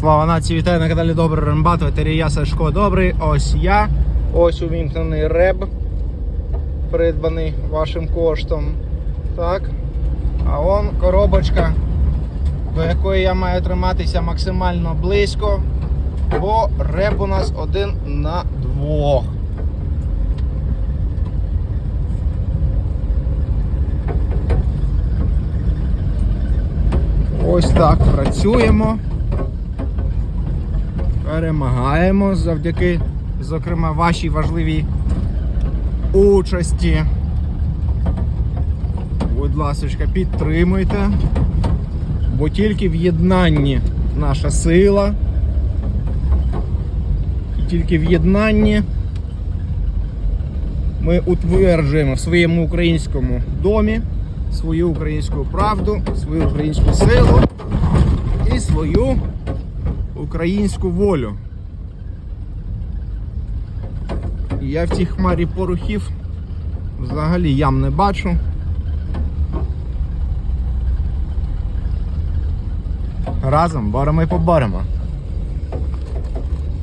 Слава нації, вітаю на каналі Добрий Рембат, ветерія Сашко Добрий. Ось я. Ось увімкнений реб, придбаний вашим коштом. Так. А он коробочка, до якої я маю триматися максимально близько, бо реб у нас один на двох. Ось так працюємо. Перемагаємо завдяки, зокрема, вашій важливій участі. Будь ласка, підтримуйте, бо тільки в єднанні наша сила. Тільки в єднанні ми утверджуємо в своєму українському домі свою українську правду, свою українську силу і свою українську волю. І я в цій хмарі порухів взагалі ям не бачу. Разом боремо і поборемо.